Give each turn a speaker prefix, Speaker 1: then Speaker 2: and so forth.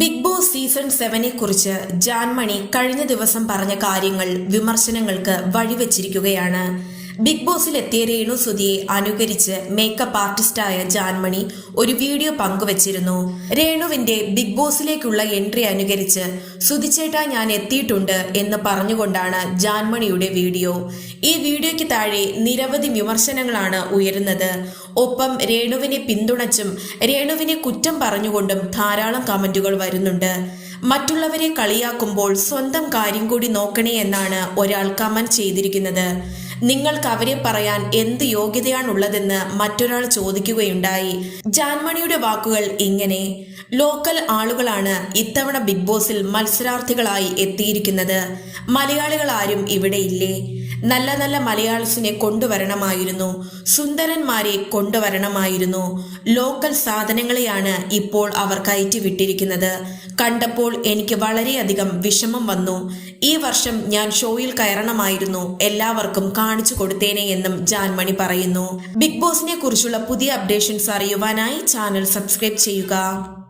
Speaker 1: Big boss season സെവനെ കുറിച്ച് ജാൻമണി കഴിഞ്ഞ ദിവസം പറഞ്ഞ കാര്യങ്ങൾ വിമർശനങ്ങൾക്ക് വഴിവെച്ചിരിക്കുകയാണ്. ബിഗ് ബോസിൽ എത്തിയ രേണു സുധിയെ അനുകരിച്ച് മേക്കപ്പ് ആർട്ടിസ്റ്റായ ജാൻമണി ഒരു വീഡിയോ പങ്കുവച്ചിരുന്നു. രേണുവിന്റെ ബിഗ് ബോസിലേക്കുള്ള എൻട്രി അനുകരിച്ച് സുധിച്ചേട്ട ഞാൻ എത്തിയിട്ടുണ്ട് എന്ന് പറഞ്ഞുകൊണ്ടാണ് ജാൻമണിയുടെ വീഡിയോ ഈ വീഡിയോയ്ക്ക് താഴെ നിരവധി വിമർശനങ്ങളാണ് ഉയരുന്നത്. ഒപ്പം രേണുവിനെ പിന്തുണച്ചും രേണുവിനെ കുറ്റം പറഞ്ഞുകൊണ്ടും ധാരാളം കമന്റുകൾ വരുന്നുണ്ട്. മറ്റുള്ളവരെ കളിയാക്കുമ്പോൾ സ്വന്തം കാര്യം കൂടി നോക്കണേ എന്നാണ് ഒരാൾ കമന്റ് ചെയ്തിരിക്കുന്നത്. നിങ്ങൾക്ക് അവരെ പറയാൻ എന്ത് യോഗ്യതയാണുള്ളതെന്ന് മറ്റൊരാൾ ചോദിക്കുകയുണ്ടായി. ജാൻമണിയുടെ വാക്കുകൾ ഇങ്ങനെ ലോക്കൽ ആളുകളാണ് ഇത്തവണ ബിഗ് ബോസിൽ മത്സരാർത്ഥികളായി എത്തിയിരിക്കുന്നത്. മലയാളികളാരും ഇവിടെ ഇല്ലേ? നല്ല നല്ല മലയാളസിനെ കൊണ്ടുവരണമായിരുന്നു. സുന്ദരന്മാരെ കൊണ്ടുവരണമായിരുന്നു. ലോക്കൽ സാധനങ്ങളെയാണ് ഇപ്പോൾ അവർ കയറ്റി വിട്ടിരിക്കുന്നത് കണ്ടപ്പോൾ എനിക്ക് വളരെയധികം വിഷമം വന്നു. ഈ വർഷം ഞാൻ ഷോയിൽ കയറണമായിരുന്നു. എല്ലാവർക്കും കാണിച്ചു കൊടുത്തേനെ എന്നും ജാൻമണി പറയുന്നു. ബിഗ് ബോസിനെ കുറിച്ചുള്ള പുതിയ അപ്ഡേഷൻസ് അറിയുവാനായി ചാനൽ സബ്സ്ക്രൈബ് ചെയ്യുക.